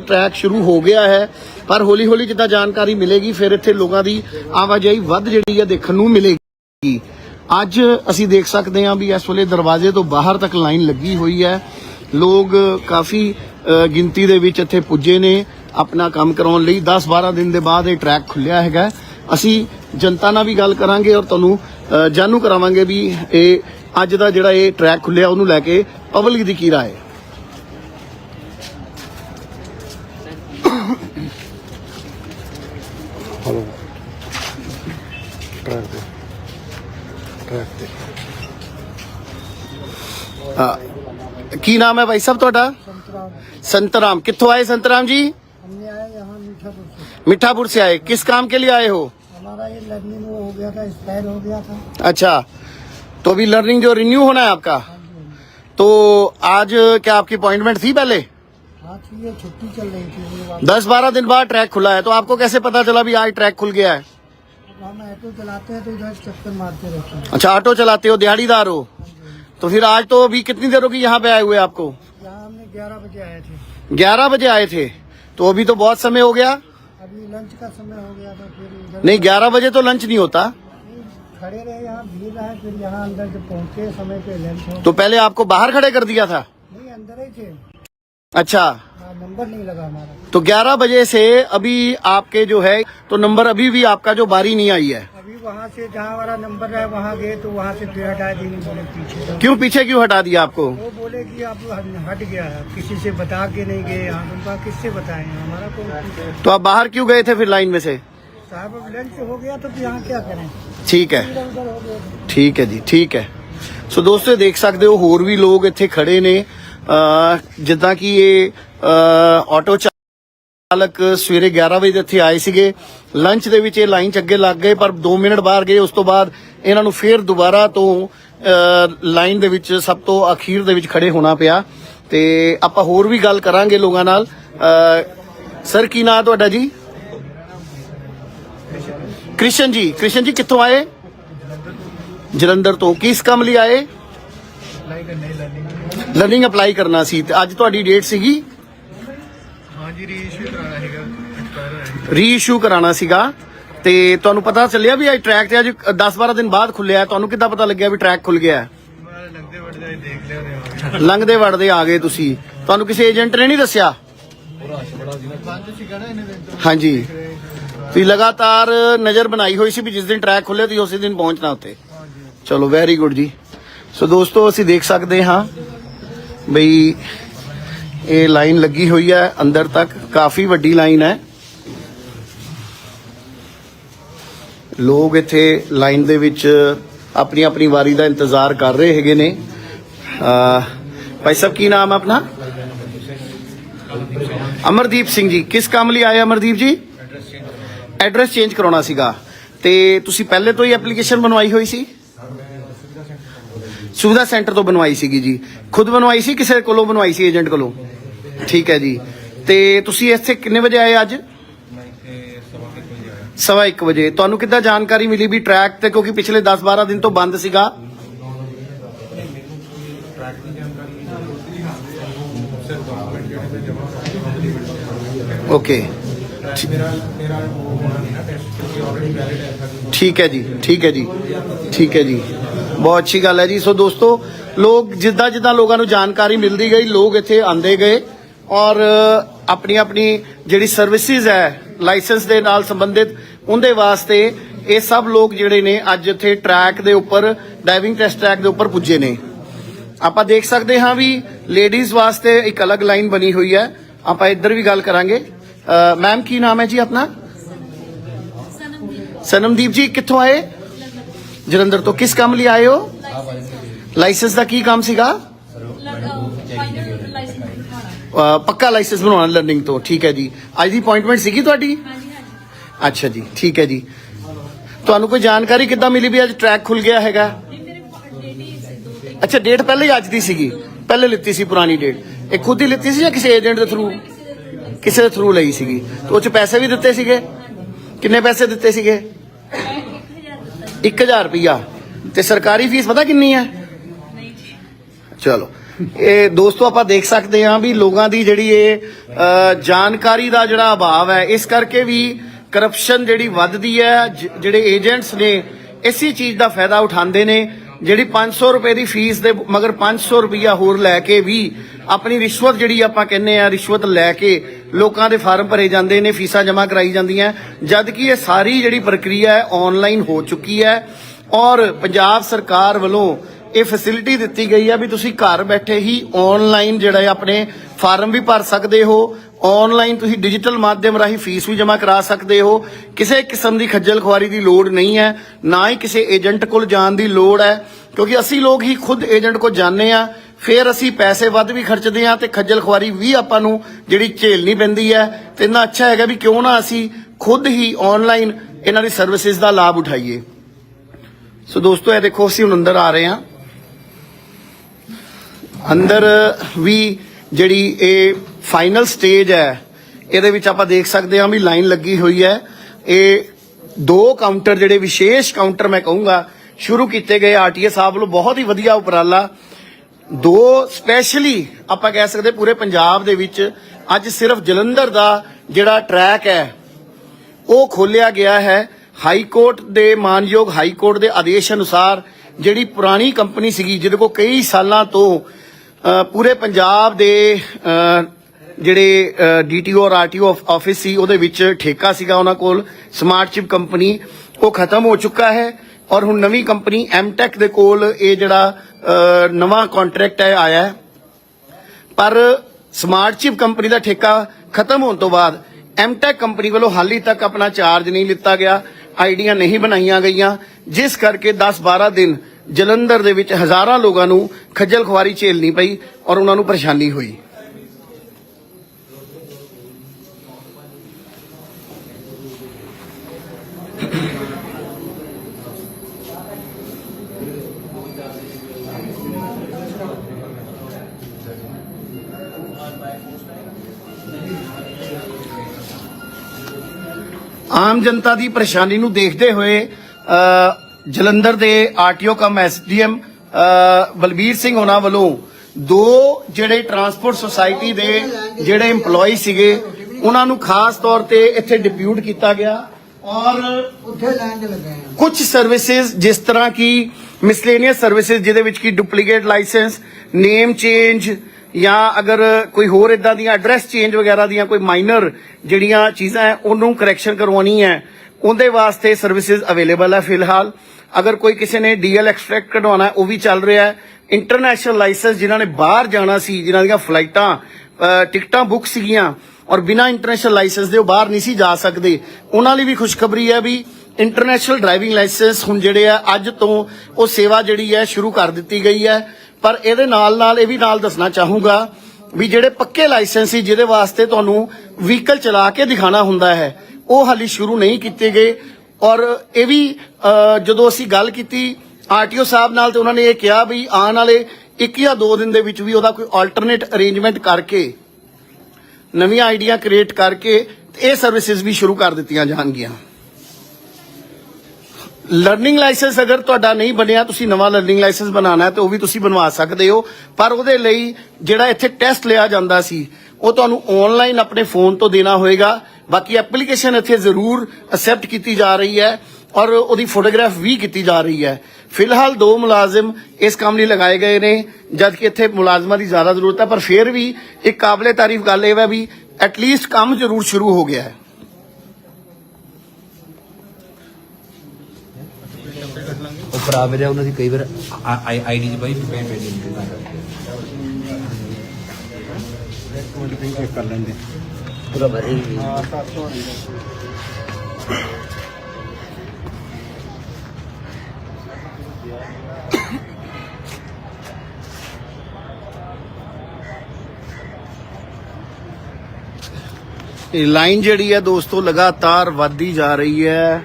Track ਸ਼ੁਰੂ ਹੋ ਗਿਆ ਹੈ, ਪਰ ਹੌਲੀ ਹੌਲੀ ਜਿੱਦਾਂ ਜਾਣਕਾਰੀ ਮਿਲੇਗੀ, ਫਿਰ ਇੱਥੇ ਲੋਕਾਂ ਦੀ ਆਵਾਜਾਈ ਵੱਧ ਜਿਹੜੀ ਹੈ ਦੇਖਣ ਨੂੰ ਮਿਲੇਗੀ। ਅੱਜ ਅਸੀਂ ਦੇਖ ਸਕਦੇ ਹਾਂ ਵੀ ਇਸ ਵੇਲੇ ਦਰਵਾਜ਼ੇ ਤੋਂ ਬਾਹਰ ਤੱਕ ਲਾਈਨ ਲੱਗੀ ਹੋਈ ਹੈ। ਲੋਕ ਕਾਫੀ ਗਿਣਤੀ ਦੇ ਵਿੱਚ ਇੱਥੇ ਪੁੱਜੇ ਨੇ ਆਪਣਾ ਕੰਮ ਕਰਾਉਣ ਲਈ। 10-12 ਦਿਨ ਦੇ ਬਾਅਦ ਇਹ ਟਰੈਕ ਖੁੱਲਿਆ ਹੈਗਾ। ਅਸੀਂ ਜਨਤਾ ਨਾਲ ਵੀ ਗੱਲ ਕਰਾਂਗੇ ਔਰ ਤੁਹਾਨੂੰ ਜਾਣੂ ਕਰਾਵਾਂਗੇ ਵੀ ਇਹ ਅੱਜ ਦਾ ਜਿਹੜਾ ਇਹ ਟਰੈਕ ਖੁੱਲਿਆ ਉਹਨੂੰ ਲੈ ਕੇ ਪਬਲਿਕ ਦੀ ਕੀ ਰਾਏ। ਹੈ ਕੀ ਨਾਮ ਹੈ ਭਾਈ ਸਾਹਿਬ ਤੁਹਾਡਾ संतराम कित्थों आए संतराम जी हमने आया यहाँ मीठापुर से मिठापुर से आए किस काम के लिए आए हो हमारा ये लर्निंग वो हो गया था एक्सपायर हो गया था अच्छा तो अभी लर्निंग जो रिन्यू होना है आपका तो आज क्या आपकी अपॉइंटमेंट थी पहले हाँ थी ये छुट्टी चल रही थी ये वाली। दस बारह दिन बाद ट्रैक खुला है तो आपको कैसे पता चला भी आज ट्रैक खुल गया है अब हम ऑटो चलाते हैं तो इधर चक्कर मारते रहते हैं अच्छा ऑटो चलाते हो दिहाड़ीदार हो तो फिर आज तो अभी कितनी देर होगी यहाँ पे आए हुए आपको? यहाँ हमने ग्यारह बजे आए थे। ग्यारह बजे आए थे। तो अभी तो बहुत समय हो गया। अभी लंच का समय हो गया था फिर नहीं ग्यारह बजे तो लंच नहीं होता। खड़े रहे यहाँ भीड़ रहा फिर यहाँ अंदर जब पहुँचे समय पे लंच हो। तो पहले आपको बाहर खड़े कर दिया था? नहीं अंदर ही थे। अच्छा। हाँ, नंबर नहीं लगा हमारा। तो 11 बजे से अभी आपके जो है तो नंबर अभी भी आपका जो बारी नहीं आई है। अभी वहाँ से जहाँ वाला नंबर है वहाँ गए तो वहाँ से फिर हटा दी बोले पीछे तो क्यों पीछे क्यों हटा दिया आपको वो बोले कि आप हट गया है किसी से बता के नहीं गए यहाँ तुम कहा किससे बताए हमारा कौन तो आप बाहर क्यों गए थे फिर लाइन में से साहब अब लंच हो गया तो फिर यहाँ क्या करें ਠੀਕ ਹੈ इधर उधर हो गया ਠੀਕ ਹੈ ਜੀ ਠੀਕ ਹੈ ਸੋ ਦੋਸਤੋ ਇਹ ਦੇਖ ਸਕਦੇ ਹੋ ਹੋਰ ਵੀ ਲੋਕ ਇੱਥੇ ਖੜੇ ਨੇ ਅਹ ਜਿੱਦਾਂ ਕਿ ਇਹ ਅਹ ਆਟੋ ਚਾਲਕ ਸਵੇਰੇ 11 ਵਜੇ ਇੱਥੇ ਆਏ ਸੀਗੇ। ਲੰਚ ਦੇ ਵਿੱਚ ਇਹ ਲਾਈਨ 'ਚ ਅੱਗੇ ਲੱਗ ਗਏ ਪਰ 2 ਮਿੰਟ ਬਾਹਰ ਗਏ। ਉਸ ਤੋਂ ਬਾਅਦ ਇਹਨਾਂ ਨੂੰ ਫੇਰ ਦੁਬਾਰਾ ਤੋਂ ਲਾਈਨ ਦੇ ਵਿੱਚ ਸਭ ਤੋਂ ਅਖੀਰ ਦੇ ਵਿੱਚ ਖੜੇ ਹੋਣਾ ਪਿਆ। ਤੇ ਆਪਾਂ ਹੋਰ ਵੀ ਗੱਲ ਕਰਾਂਗੇ ਲੋਕਾਂ ਨਾਲ। ਸਰ ਕੀ ਨਾਂ ਤੁਹਾਡਾ ਜੀ? ਕ੍ਰਿਸ਼ਨ ਜੀ। ਕ੍ਰਿਸ਼ਨ ਜੀ ਕਿੱਥੋਂ ਆਏ? ਜਲੰਧਰ ਤੋਂ। ਕਿਸ ਕੰਮ ਲਈ ਆਏ? ਲਰਨਿੰਗ ਅਪਲਾਈ ਕਰਨਾ ਸੀ। ਤੇ ਅੱਜ ਤੁਹਾਡੀ ਡੇਟ ਸੀਗੀ? ਹਾਂ ਜੀ ਰੀਇਸ਼ੂ ਕਰਾਣਾ ਹੈਗਾ ਐਕਸਪਾਇਰ ਹੈ ਰੀ ਇਸ਼ੂ ਕਰਾਣਾ ਸੀਗਾ। ਤੇ ਤੁਹਾਨੂੰ ਪਤਾ ਚੱਲਿਆ ਵੀ ਅੱਜ ਟਰੈਕ ਤੇ ਅੱਜ 10-12 ਦਿਨ ਬਾਅਦ ਖੁੱਲਿਆ। ਤੁਹਾਨੂੰ ਕਿੱਦਾਂ ਪਤਾ ਲੱਗਿਆ ਵੀ ਟਰੈਕ ਖੁੱਲ ਗਿਆ ਲੰਗਦੇ ਵੜਦੇ ਦੇਖ ਲਿਆ ਲੰਘਦੇ ਵੜਦੇ ਆ ਗਏ ਤੁਸੀਂ। ਤੁਹਾਨੂੰ ਕਿਸੇ ਏਜੰਟ ਨੇ ਨਹੀਂ ਦੱਸਿਆ? ਹਾਂਜੀ। ਤੁਸੀਂ ਲਗਾਤਾਰ ਨਜ਼ਰ ਬਣਾਈ ਹੋਈ ਸੀ ਵੀ ਜਿਸ ਦਿਨ ਟਰੈਕ ਖੁੱਲੇ ਤੁਸੀਂ ਉਸੇ ਦਿਨ ਪਹੁੰਚਣਾ ਉੱਤੇ ਚਲੋ ਵੈਰੀ ਗੁੱਡ ਜੀ। ਸੋ ਦੋਸਤੋ ਅਸੀਂ ਦੇਖ ਸਕਦੇ ਹਾਂ ਬਈ ਇਹ ਲਾਈਨ ਲੱਗੀ ਹੋਈ ਹੈ ਅੰਦਰ ਤੱਕ, ਕਾਫੀ ਵੱਡੀ ਲਾਈਨ ਹੈ। ਲੋਕ ਇੱਥੇ ਲਾਈਨ ਦੇ ਵਿੱਚ ਆਪਣੀ ਆਪਣੀ ਵਾਰੀ ਦਾ ਇੰਤਜ਼ਾਰ ਕਰ ਰਹੇ ਹੈਗੇ ਨੇ। ਭਾਈ ਸਾਹਿਬ, ਕੀ ਨਾਮ ਹੈ ਆਪਣਾ? ਅਮਰਦੀਪ ਸਿੰਘ ਜੀ, ਕਿਸ ਕੰਮ ਲਈ ਆਏ ਅਮਰਦੀਪ ਜੀ? ਐਡਰੈਸ ਚੇਂਜ ਕਰਾਉਣਾ ਸੀਗਾ। ਤੇ ਤੁਸੀਂ ਪਹਿਲੇ ਤੋਂ ਹੀ ਐਪਲੀਕੇਸ਼ਨ ਬਣਵਾਈ ਹੋਈ ਸੀ? ਸੁਵਿਧਾ ਸੈਂਟਰ ਤੋਂ ਬਣਵਾਈ ਸੀਗੀ ਜੀ। ਖੁਦ ਬਣਵਾਈ ਸੀ, ਕਿਸੇ ਕੋਲੋਂ ਬਣਵਾਈ ਸੀ, ਏਜੰਟ ਕੋਲੋਂ? ਠੀਕ ਹੈ ਜੀ। ਤੇ ਤੁਸੀਂ ਇੱਥੇ ਕਿੰਨੇ ਵਜੇ ਆਏ ਅੱਜ? ਸਵਾ 1 ਵਜੇ। ਤੁਹਾਨੂੰ ਕਿੱਦਾਂ ਜਾਣਕਾਰੀ ਮਿਲੀ ਵੀ ਟਰੈਕ ਤੇ? ਕਿਉਂਕਿ ਪਿਛਲੇ 10-12 ਦਿਨ ਤੋਂ ਬੰਦ ਸੀਗਾ। ਓਕੇ ਠੀਕ ਹੈ ਜੀ, ਠੀਕ ਹੈ ਜੀ, ਠੀਕ ਹੈ ਜੀ। ਬਹੁਤ ਅੱਛੀ ਗੱਲ ਹੈ ਜੀ। ਸੋ ਦੋਸਤੋ, ਲੋਕ ਜਿੱਦਾਂ ਜਿੱਦਾਂ ਲੋਕਾਂ ਨੂੰ ਜਾਣਕਾਰੀ ਮਿਲਦੀ ਗਈ, ਲੋਕ ਇੱਥੇ ਆਂਦੇ ਗਏ। ਔਰ ਆਪਣੀ ਆਪਣੀ ਜਿਹੜੀ ਸਰਵਿਸਿਜ਼ ਹੈ ਲਾਇਸੈਂਸ ਦੇ ਨਾਲ ਸੰਬੰਧਿਤ ਉਹਦੇ ਵਾਸਤੇ ਇਹ ਸਭ ਲੋਕ ਜਿਹੜੇ ਨੇ ਅੱਜ ਇੱਥੇ ਟਰੈਕ ਦੇ ਉੱਪਰ ਡਾਈਵਿੰਗ ਟੈਸਟ ਟਰੈਕ ਦੇ ਉੱਪਰ ਪੁੱਜੇ ਨੇ। ਆਪਾਂ ਦੇਖ ਸਕਦੇ ਹਾਂ ਵੀ ਲੇਡੀਜ਼ ਵਾਸਤੇ ਇੱਕ ਅਲੱਗ ਲਾਈਨ ਬਣੀ ਹੋਈ ਹੈ। ਆਪਾਂ ਇੱਧਰ ਵੀ ਗੱਲ ਕਰਾਂਗੇ। ਮੈਮ ਕੀ ਨਾਮ ਹੈ ਜੀ ਆਪਣਾ? ਸਨਮਦੀਪ ਜੀ ਕਿੱਥੋਂ ਆਏ? ਜਲੰਧਰ ਤੋਂ। ਕਿਸ ਕੰਮ ਲਈ ਆਏ ਹੋ? ਲਾਇਸੈਂਸ ਦਾ ਕੀ ਕੰਮ ਸੀਗਾ? ਪੱਕਾ ਲਾਇਸੈਂਸ ਬਣਾਉਣਾ ਲਰਨਿੰਗ ਤੋਂ ਠੀਕ ਹੈ ਜੀ। ਅੱਜ ਦੀ ਅਪਾਇੰਟਮੈਂਟ ਸੀਗੀ ਤੁਹਾਡੀ? ਅੱਛਾ ਜੀ ਠੀਕ ਹੈ ਜੀ। ਤੁਹਾਨੂੰ ਕੋਈ ਜਾਣਕਾਰੀ ਕਿੱਦਾਂ ਮਿਲੀ ਵੀ ਅੱਜ ਟਰੈਕ ਖੁੱਲ ਗਿਆ ਹੈਗਾ? ਅੱਛਾ ਡੇਟ ਪਹਿਲੇ ਹੀ ਅੱਜ ਦੀ ਸੀਗੀ। ਪਹਿਲੇ ਲਿੱਤੀ ਸੀ ਪੁਰਾਣੀ ਡੇਟ ਇਹ ਖੁਦ ਹੀ ਲਿੱਤੀ ਸੀ ਜਾਂ ਕਿਸੇ ਏਜੰਟ ਦੇ ਥਰੂ ਕਿਸੇ ਦੇ ਥਰੂ ਲਈ। ਸੀਗੀ। ਤੇ ਉਹ ਚ ਪੈਸੇ ਵੀ ਦਿੱਤੇ ਸੀਗੇ? ਕਿੰਨੇ ਪੈਸੇ ਦਿੱਤੇ ਸੀਗੇ? 1000 ਰੁਪਿਆ ਤੇ ਸਰਕਾਰੀ ਫੀਸ ਪਤਾ ਕਿੰਨੀ ਹੈ? ਚਲੋ। ਇਹ ਦੋਸਤੋ, ਆਪਾਂ ਦੇਖ ਸਕਦੇ ਹਾਂ ਵੀ ਲੋਕਾਂ ਦੀ ਜਿਹੜੀ ਇਹ ਜਾਣਕਾਰੀ ਦਾ ਜਿਹੜਾ ਅਭਾਵ ਹੈ, ਇਸ ਕਰਕੇ ਵੀ ਕਰਪਸ਼ਨ ਜਿਹੜੀ ਵੱਧਦੀ ਹੈ ਜਿਹੜੇ ਏਜੰਟਸ ਨੇ, ਇਸੇ ਚੀਜ਼ ਦਾ ਫਾਇਦਾ ਉਠਾਉਂਦੇ ਨੇ, ਜਿਹੜੀ 500 ਰੁਪਏ ਦੀ ਫੀਸ ਦੇ ਮਗਰ 500 ਰੁਪਈਆ ਹੋਰ ਲੈ ਕੇ ਵੀ ਆਪਣੀ ਰਿਸ਼ਵਤ ਜਿਹੜੀ ਆਪਾਂ ਕਹਿੰਦੇ ਆ ਰਿਸ਼ਵਤ ਲੈ ਕੇ ਲੋਕਾਂ ਦੇ ਫਾਰਮ ਭਰੇ ਜਾਂਦੇ ਨੇ, ਫੀਸਾਂ ਜਮ੍ਹਾਂ ਕਰਾਈ ਜਾਂਦੀਆਂ। ਜਦ ਕਿ ਇਹ ਸਾਰੀ ਜਿਹੜੀ ਪ੍ਰਕਿਰਿਆ ਹੈ ਆਨਲਾਈਨ ਹੋ ਚੁੱਕੀ ਹੈ ਔਰ ਪੰਜਾਬ ਸਰਕਾਰ ਵੱਲੋਂ ਇਹ ਫੈਸਿਲਿਟੀ ਦਿੱਤੀ ਗਈ ਹੈ ਵੀ ਤੁਸੀਂ ਘਰ ਬੈਠੇ ਹੀ ਆਨਲਾਈਨ ਜਿਹੜਾ ਹੈ ਆਪਣੇ ਫਾਰਮ ਵੀ ਭਰ ਸਕਦੇ ਹੋ ਆਨਲਾਈਨ ਤੁਸੀਂ ਡਿਜੀਟਲ ਮਾਧਿਅਮ ਰਾਹੀਂ ਫੀਸ ਵੀ ਜਮ੍ਹਾਂ ਕਰਾ ਸਕਦੇ ਹੋ। ਕਿਸੇ ਕਿਸਮ ਦੀ ਖੱਜਲ ਖੁਆਰੀ ਦੀ ਲੋੜ ਨਹੀਂ ਹੈ, ਨਾ ਹੀ ਕਿਸੇ ਏਜੰਟ ਕੋਲ ਜਾਣ ਦੀ ਲੋੜ ਹੈ, ਕਿਉਂਕਿ ਅਸੀਂ ਲੋਕ ਹੀ ਖੁਦ ਏਜੰਟ ਕੋਲ ਜਾਂਦੇ ਆ ਫਿਰ ਅਸੀਂ ਪੈਸੇ ਵੱਧ ਵੀ ਖਰਚਦੇ ਆ ਤੇ ਖੱਜਲ ਖੁਆਰੀ ਵੀ ਆਪਾਂ ਨੂੰ ਜਿਹੜੀ ਝੇਲਣੀ ਪੈਂਦੀ ਹੈ। ਤੇ ਇੰਨਾ ਅੱਛਾ ਹੈਗਾ ਵੀ ਕਿਉਂ ਨਾ ਅਸੀਂ ਖੁਦ ਹੀ ਆਨਲਾਈਨ ਇਹਨਾਂ ਦੀ ਸਰਵਿਸਿਜ਼ ਦਾ ਲਾਭ ਉਠਾਈਏ। ਸੋ ਦੋਸਤੋ, ਇਹ ਦੇਖੋ, ਅਸੀਂ ਹੁਣ ਅੰਦਰ ਆ ਰਹੇ ਹਾਂ। ਅੰਦਰ ਵੀ ਜਿਹੜੀ ਇਹ ਫਾਈਨਲ ਸਟੇਜ ਹੈ, ਇਹਦੇ ਵਿੱਚ ਆਪਾਂ ਦੇਖ ਸਕਦੇ ਹਾਂ ਵੀ ਲਾਈਨ ਲੱਗੀ ਹੋਈ ਹੈ। ਇਹ ਦੋ ਕਾਊਂਟਰ ਜਿਹੜੇ ਵਿਸ਼ੇਸ਼ ਕਾਊਂਟਰ ਮੈਂ ਕਹੂੰਗਾ, ਸ਼ੁਰੂ ਕੀਤੇ ਗਏ ਆਰਟੀਏ ਸਾਹਿਬ ਵੱਲੋਂ ਬਹੁਤ ਹੀ ਵਧੀਆ ਉਪਰਾਲਾ। ਦੋ ਸਪੈਸ਼ਲੀ ਆਪਾਂ ਕਹਿ ਸਕਦੇ ਪੂਰੇ ਪੰਜਾਬ ਦੇ ਵਿੱਚ ਅੱਜ ਸਿਰਫ ਜਲੰਧਰ ਦਾ ਜਿਹੜਾ ਟਰੈਕ ਹੈ, ਉਹ ਖੋਲਿਆ ਗਿਆ ਹੈ। ਹਾਈ ਕੋਰਟ ਦੇ ਮਾਨਯੋਗ ਹਾਈ ਕੋਰਟ ਦੇ ਆਦੇਸ਼ ਅਨੁਸਾਰ ਜਿਹੜੀ ਪੁਰਾਣੀ ਕੰਪਨੀ ਸੀਗੀ, ਜਿਹਦੇ ਕੋਲ ਕਈ ਸਾਲਾਂ ਤੋਂ ਪੂਰੇ ਪੰਜਾਬ ਦੇ ਅ, ਜਿਹੜੇ ਡੀਟੀਓ ਔਰ ਆਰਟੀਓ ਆਫਿਸ ਸੀ ਉਹਦੇ ਵਿੱਚ ਠੇਕਾ ਸੀਗਾ ਉਹਨਾਂ ਕੋਲ ਸਮਾਰਟ ਚਿਪ ਕੰਪਨੀ ਉਹ ਖਤਮ ਹੋ ਚੁੱਕਾ ਹੈ ਔਰ ਹੁਣ ਨਵੀਂ ਕੰਪਨੀ ਐਮਟੈਕ ਦੇ ਕੋਲ ਇਹ ਜਿਹੜਾ ਨਵਾਂ ਕੰਟਰੈਕਟ ਹੈ ਆਇਆ ਹੈ। ਪਰ ਸਮਾਰਟ ਚਿਪ ਕੰਪਨੀ ਦਾ ਠੇਕਾ ਖਤਮ ਹੋਣ ਤੋਂ ਬਾਅਦ ਐਮਟੈਕ ਕੰਪਨੀ ਵੱਲੋਂ ਹਾਲੀ ਤੱਕ ਆਪਣਾ ਚਾਰਜ ਨਹੀਂ ਲਿੱਤਾ ਗਿਆ ਆਈਡੀਆਂ ਨਹੀਂ ਬਣਾਈਆਂ ਗਈਆਂ ਜਿਸ ਕਰਕੇ 10-12 ਦਿਨ ਜਲੰਧਰ ਦੇ ਵਿੱਚ ਹਜ਼ਾਰਾਂ ਲੋਕਾਂ ਨੂੰ ਖੱਜਲ ਖੁਆਰੀ ਝੇਲਣੀ ਪਈ ਔਰ ਉਹਨਾਂ ਨੂੰ ਪਰੇਸ਼ਾਨੀ ਹੋਈ। ਆਮ ਜਨਤਾ ਦੀ ਪਰੇਸ਼ਾਨੀ ਨੂੰ ਦੇਖਦੇ ਹੋਏ ਅ, ਜਲੰਧਰ ਦੇ RTO cum SDM Balbir Singh ਉਹਨਾਂ ਵੱਲੋਂ ਦੋ ਜਿਹੜੇ ਟਰਾਂਸਪੋਰਟ ਸੁਸਾਇਟੀ ਦੇ ਜਿਹੜੇ EMPLOYE ਸੀਗੇ ਉਹਨਾਂ ਨੂੰ ਖਾਸ ਤੌਰ ਤੇ ਇੱਥੇ ਡਿਪਿਊਟ ਕੀਤਾ ਗਿਆ ਔਰ ਉੱਥੇ ਲਾਈਨ 'ਚ ਲੱਗੇ ਕੁਝ ਸਰਵਿਸਿਜ਼ ਜਿਸ ਤਰ੍ਹਾਂ ਕਿ ਮਿਸਲੇਨੀਅਸ ਸਰਵਿਸਿਜ਼ ਜਿਹਦੇ ਵਿੱਚ ਕੀ ਡੁਪਲੀਕੇਟ ਲਾਇਸੈਂਸ ਨੇਮ ਚੇਂਜ ਜਾਂ ਅਗਰ ਕੋਈ ਹੋਰ ਇਦਾਂ ਦੀਆਂ ਐਡਰੈਸ ਚੇਂਜ ਵਗੈਰਾ ਦੀਆਂ ਕੋਈ ਮਾਈਨਰ ਜਿਹੜੀਆਂ ਚੀਜ਼ਾਂ ਹੈ ਉਹਨੂੰ ਕਰੈਕਸ਼ਨ ਕਰਵਾਉਣੀ ਹੈ ਉਹਦੇ ਵਾਸਤੇ ਸਰਵਿਸਿਜ਼ ਅਵੇਲੇਬਲ ਹੈ ਫਿਲਹਾਲ। ਅਗਰ ਕੋਈ ਕਿਸੇ ਨੇ ਡੀਐਲ ਐਕਸਟ੍ਰੈਕਟ ਕਢਵਾਉਣਾ, ਉਹ ਵੀ ਚੱਲ ਰਿਹਾ ਹੈ। ਇੰਟਰਨੈਸ਼ਨਲ ਲਾਇਸੈਂਸ ਜਿਨ੍ਹਾਂ ਨੇ ਬਾਹਰ ਜਾਣਾ ਸੀ, ਜਿਨ੍ਹਾਂ ਦੀਆਂ ਫਲਾਈਟਾਂ ਟਿਕਟਾਂ ਬੁੱਕ ਸੀਗੀਆਂ, ਔਰ ਬਿਨਾਂ ਇੰਟਰਨੈਸ਼ਨਲ ਲਾਇਸੈਂਸ ਦੇ ਉਹ ਬਾਹਰ ਨਹੀਂ ਸੀ ਜਾ ਸਕਦੇ, ਉਹਨਾਂ ਲਈ ਵੀ ਖੁਸ਼ਖਬਰੀ ਹੈ ਵੀ ਇੰਟਰਨੈਸ਼ਨਲ ਡਰਾਈਵਿੰਗ ਲਾਇਸੈਂਸ ਹੁਣ ਜਿਹੜੇ ਆ, ਅੱਜ ਤੋਂ ਉਹ ਸੇਵਾ ਜਿਹੜੀ ਹੈ ਸ਼ੁਰੂ ਕਰ ਦਿੱਤੀ ਗਈ ਹੈ। ਪਰ ਇਹਦੇ ਨਾਲ ਨਾਲ ਇਹ ਵੀ ਨਾਲ ਦੱਸਣਾ ਚਾਹੂੰਗਾ ਵੀ ਜਿਹੜੇ ਪੱਕੇ ਲਾਇਸੈਂਸ ਸੀ, ਜਿਹਦੇ ਵਾਸਤੇ ਤੁਹਾਨੂੰ ਵਹੀਕਲ ਚਲਾ ਕੇ ਦਿਖਾਣਾ ਹੁੰਦਾ ਹੈ, ਉਹ ਹਾਲੀ ਸ਼ੁਰੂ ਨਹੀਂ ਕੀਤੇ ਗਏ। ਔਰ ਇਹ ਵੀ ਜਦੋਂ ਅਸੀਂ ਗੱਲ ਕੀਤੀ ਆਰਟੀਓ ਸਾਹਿਬ ਨਾਲ ਤੇ ਉਹਨਾਂ ਨੇ ਇਹ ਕਿਹਾ ਵੀ ਆਉਣ ਵਾਲੇ ਇੱਕ ਜਾਂ ਦੋ ਦਿਨ ਦੇ ਵਿੱਚ ਵੀ ਉਹਦਾ ਕੋਈ ਆਲਟਰਨੇਟ ਅਰੇਂਜਮੈਂਟ ਕਰਕੇ, ਨਵੀਆਂ ਆਈਡੀਆ ਕ੍ਰੀਏਟ ਕਰਕੇ ਇਹ ਸਰਵਿਸਿਜ਼ ਵੀ ਸ਼ੁਰੂ ਕਰ ਦਿੱਤੀਆਂ ਜਾਣਗੀਆਂ। ਲਰਨਿੰਗ ਲਾਇਸੈਂਸ ਅਗਰ ਤੁਹਾਡਾ ਨਹੀਂ ਬਣਿਆ, ਤੁਸੀਂ ਨਵਾਂ ਲਰਨਿੰਗ ਲਾਇਸੈਂਸ ਬਣਾਉਣਾ ਹੈ ਤੇ ਉਹ ਵੀ ਤੁਸੀਂ ਬਣਵਾ ਸਕਦੇ ਹੋ, ਪਰ ਉਹਦੇ ਲਈ ਜਿਹੜਾ ਇੱਥੇ ਟੈਸਟ ਲਿਆ ਜਾਂਦਾ ਸੀ, ਉਹ ਤੁਹਾਨੂੰ ਆਨਲਾਈਨ ਆਪਣੇ ਫੋਨ ਤੋਂ ਦੇਣਾ ਹੋਏਗਾ। ਬਾਕੀ ਐਪਲੀਕੇਸ਼ਨ ਇੱਥੇ ਜ਼ਰੂਰ ਅਸੈਪਟ ਕੀਤੀ ਜਾ ਰਹੀ ਹੈ ਔਰ ਉਹਦੀ ਫੋਟੋਗ੍ਰਾਫ ਵੀ ਕੀਤੀ ਜਾ ਰਹੀ ਹੈ। ਫਿਲਹਾਲ ਦੋ ਮੁਲਾਜ਼ਮ ਇਸ ਕੰਮ ਲਈ ਲਗਾਏ ਗਏ ਨੇ ਜਦ ਕਿ ਇੱਥੇ ਮੁਲਾਜ਼ਮਾਂ ਦੀ ਜ਼ਿਆਦਾ ਜ਼ਰੂਰਤ ਹੈ ਪਰ ਫਿਰ ਵੀ ਇੱਕ ਕਾਬਲੇ ਤਾਰੀਫ ਗੱਲ ਇਹ ਹੈ ਵੀ ਐਟਲੀਸਟ ਕੰਮ ਜ਼ਰੂਰ ਸ਼ੁਰੂ ਹੋ ਗਿਆ ਹੈ। ਉਹ ਪ੍ਰਾਈਵੇਟ ਹੈ ਉਹਨਾਂ ਦੀ ਕਈ ਵਾਰ ਆਈਡੀ ਚ ਬਾਈ ਪੈਨ ਪੈਂਡਿੰਗ ਨਾ ਕਰਕੇ ਪੂਰਾ ਭਰੇ ਹੀ ਇਹ ਲਾਈਨ ਜਿਹੜੀ ਹੈ ਦੋਸਤੋ ਲਗਾਤਾਰ ਵੱਧਦੀ ਜਾ ਰਹੀ ਹੈ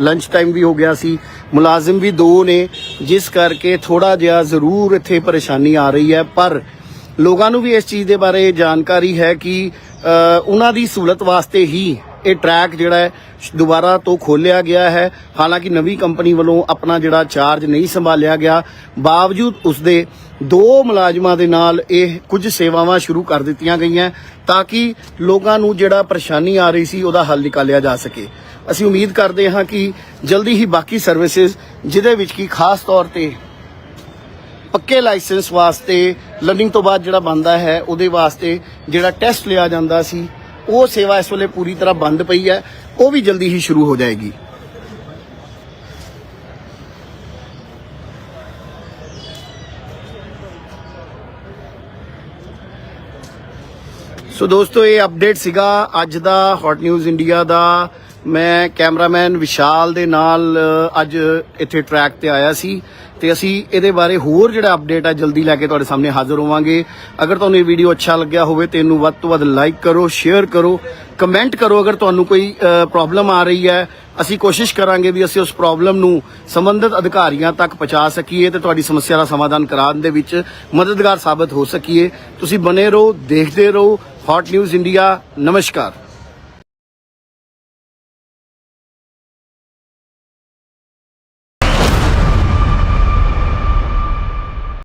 ਲੰਚ ਟਾਈਮ ਵੀ ਹੋ ਗਿਆ ਸੀ ਮੁਲਾਜ਼ਮ ਵੀ ਦੋ ਨੇ ਜਿਸ ਕਰਕੇ ਥੋੜਾ ਜਿਹਾ ਜ਼ਰੂਰ ਇੱਥੇ ਪਰੇਸ਼ਾਨੀ ਆ ਰਹੀ ਹੈ ਪਰ ਲੋਕਾਂ ਨੂੰ ਵੀ ਇਸ ਚੀਜ਼ ਦੇ ਬਾਰੇ ਜਾਣਕਾਰੀ ਹੈ ਕਿ ਉਹਨਾਂ ਦੀ ਸਹੂਲਤ ਵਾਸਤੇ ਹੀ ਇਹ ਟਰੈਕ ਜਿਹੜਾ ਹੈ, ਦੁਬਾਰਾ ਤੋਂ ਖੋਲਿਆ ਗਿਆ ਹੈ। ਹਾਲਾਂਕਿ ਨਵੀਂ ਕੰਪਨੀ ਵੱਲੋਂ ਆਪਣਾ ਜਿਹੜਾ ਚਾਰਜ ਨਹੀਂ ਸੰਭਾਲਿਆ ਗਿਆ। ਬਾਵਜੂਦ ਉਸ ਦੇ ਦੋ ਮੁਲਾਜ਼ਮਾਂ ਦੇ ਨਾਲ ਇਹ ਕੁਝ ਸੇਵਾਵਾਂ ਸ਼ੁਰੂ ਕਰ ਦਿੱਤੀਆਂ ਗਈਆਂ ਤਾਂ ਕਿ ਲੋਕਾਂ ਨੂੰ ਜਿਹੜਾ ਪਰੇਸ਼ਾਨੀ ਆ ਰਹੀ ਸੀ, ਉਹਦਾ ਹੱਲ ਨਿਕਾਲਿਆ ਜਾ ਸਕੇ। ਅਸੀਂ ਉਮੀਦ ਕਰਦੇ ਹਾਂ ਕਿ ਜਲਦੀ ਹੀ ਬਾਕੀ ਸਰਵਿਸਿਜ਼ ਜਿਹਦੇ ਵਿੱਚ ਕੀ ਖਾਸ ਤੌਰ ਤੇ ਪੱਕੇ ਲਾਇਸੈਂਸ ਵਾਸਤੇ ਲਰਨਿੰਗ ਤੋਂ ਬਾਅਦ ਜਿਹੜਾ ਬੰਦਾ ਹੈ, ਉਹਦੇ ਵਾਸਤੇ ਜਿਹੜਾ ਟੈਸਟ ਲਿਆ ਜਾਂਦਾ ਸੀ, ਉਹ ਸੇਵਾ ਇਸ ਵੇਲੇ ਪੂਰੀ ਤਰ੍ਹਾਂ ਬੰਦ ਪਈ ਹੈ, ਉਹ ਵੀ ਜਲਦੀ ਹੀ ਸ਼ੁਰੂ ਹੋ ਜਾਏਗੀ। ਸੋ ਦੋਸਤੋ, ਇਹ ਅਪਡੇਟ ਸੀਗਾ ਅੱਜ ਦਾ ਹੌਟ ਨਿਊਜ਼ ਇੰਡੀਆ ਦਾ। ਮੈਂ ਕੈਮਰਾਮੈਨ ਵਿਸ਼ਾਲ ਦੇ ਨਾਲ ਅੱਜ ਇੱਥੇ ਟਰੈਕ ਤੇ ਆਇਆ ਸੀ ਤੇ ਅਸੀਂ ਇਹਦੇ ਬਾਰੇ ਹੋਰ ਜਿਹੜਾ ਅਪਡੇਟ ਆ, ਜਲਦੀ ਲੈ ਕੇ ਤੁਹਾਡੇ ਸਾਹਮਣੇ ਹਾਜ਼ਰ ਹੋਵਾਂਗੇ। ਅਗਰ ਤੁਹਾਨੂੰ ਇਹ ਵੀਡੀਓ ਅੱਛਾ ਲੱਗਿਆ ਹੋਵੇ ਤੇ ਇਹਨੂੰ ਵੱਧ ਤੋਂ ਵੱਧ ਲਾਈਕ ਕਰੋ ਸ਼ੇਅਰ ਕਰੋ ਕਮੈਂਟ ਕਰੋ। ਅਗਰ ਤੁਹਾਨੂੰ ਕੋਈ ਪ੍ਰੋਬਲਮ ਆ ਰਹੀ ਹੈ, ਅਸੀਂ ਕੋਸ਼ਿਸ਼ ਕਰਾਂਗੇ ਵੀ ਅਸੀਂ ਉਸ ਪ੍ਰੋਬਲਮ ਨੂੰ ਸੰਬੰਧਿਤ ਅਧਿਕਾਰੀਆਂ ਤੱਕ ਪਹੁੰਚਾ ਸਕੀਏ ਤੇ ਤੁਹਾਡੀ ਸਮੱਸਿਆ ਦਾ ਸਮਾਧਾਨ ਕਰਾਉਣ ਦੇ ਵਿੱਚ ਮਦਦਗਾਰ ਸਾਬਤ ਹੋ ਸਕੀਏ। ਤੁਸੀਂ ਬਨੇ ਰਹੋ, ਦੇਖਦੇ ਰਹੋ। ਹੌਟ ਨਿਊਜ਼ ਇੰਡੀਆ ਨਮਸਕਾਰ।